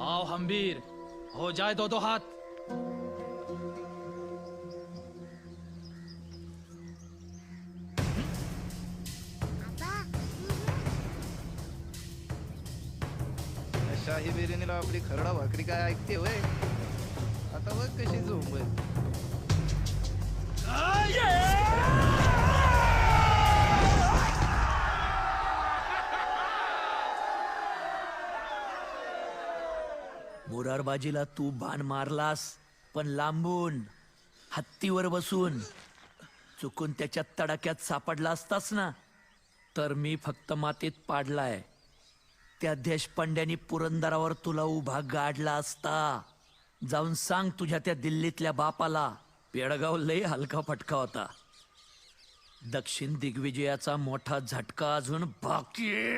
आओ हम्बीर हो जाए दो दो हाथ। शाही बिर्याणीला आपली खरडा भाकरी काय ऐकते होय आता बघ कशी झोंब मुरारबाजीला तू बाण मारलास पण लांबून हत्तीवर बसून चुकून त्याच्या तडाक्यात सापडला असतास ना तर मी फक्त मातीत पाडलाय. त्या देशपांड्यानी पुरंदरावर तुला उभा गाडला असता. जाऊन सांग तुझ्या त्या दिल्लीतल्या बापाला पेडगाव लय हलका फटका होता. दक्षिण दिग्विजयाचा मोठा झटका अजून बाकी